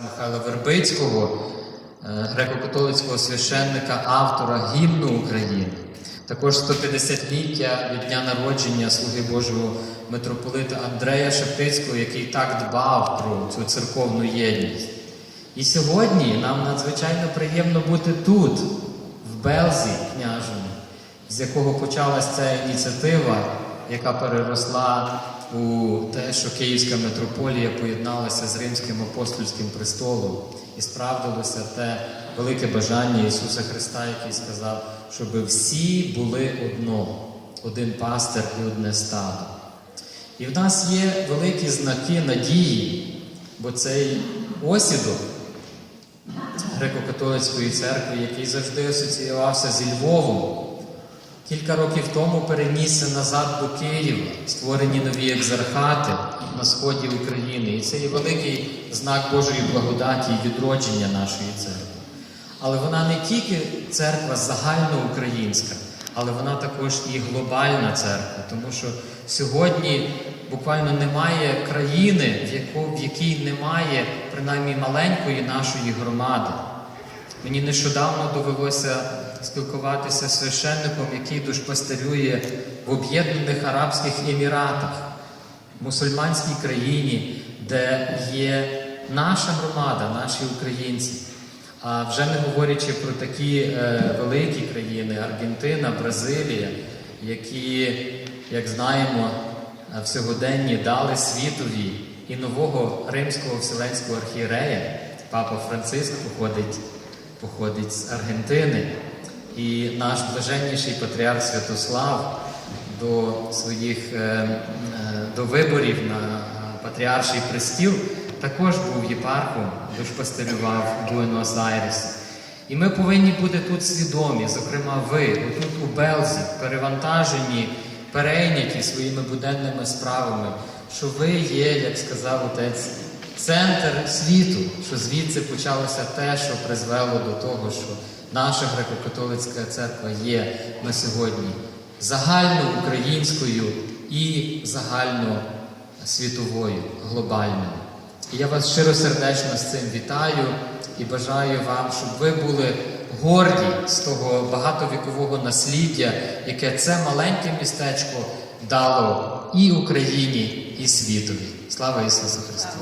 Михайла Вербицького, е, греко-католицького священника, автора гімну України. Також 150-ліття від дня народження слуги Божого митрополита Андрея Шептицького, який так дбав про цю церковну єдність. І сьогодні нам надзвичайно приємно бути тут, в Белзі княжому, з якого почалась ця ініціатива, яка переросла у те, що Київська митрополія поєдналася з Римським апостольським престолом і справдилося те велике бажання Ісуса Христа, який сказав, щоб всі були одно, один пастир і одне стадо. І в нас є великі знаки надії, бо цей осідок греко-католицької церкви, який завжди асоціювався зі Львовом, кілька років тому перенісся назад до Києва, створені нові екзархати на сході України. І це є великий знак Божої благодаті і відродження нашої церкви. Але вона не тільки церква загальноукраїнська, але вона також і глобальна церква, тому що сьогодні буквально немає країни, в якій немає принаймні маленької нашої громади. Мені нещодавно довелося спілкуватися з священником, який душпастерює в Об'єднаних Арабських Еміратах, мусульманській країні, де є наша громада, наші українці. А вже не говорячи про такі е, великі країни Аргентина, Бразилія, які, як знаємо, е, в сьогоденні дали світові і нового римського вселенського архієрея. Папа Франциск походить, походить з Аргентини. І наш блаженніший патріарх Святослав до своїх е, е, до виборів на патріарший престіл також був єпархом, душпастерював в Буенос-Айресі. І ми повинні бути тут свідомі, зокрема ви, отут у Белзі, перевантажені, перейняті своїми буденними справами, що ви є, як сказав отець, центр світу, що звідси почалося те, що призвело до того, що наша греко-католицька церква є на сьогодні загальноукраїнською і загальносвітовою, глобальною. І я вас щиросердечно з цим вітаю і бажаю вам, щоб ви були горді з того багатовікового насліддя, яке це маленьке містечко дало і Україні, і світові. Слава Ісусу Христу!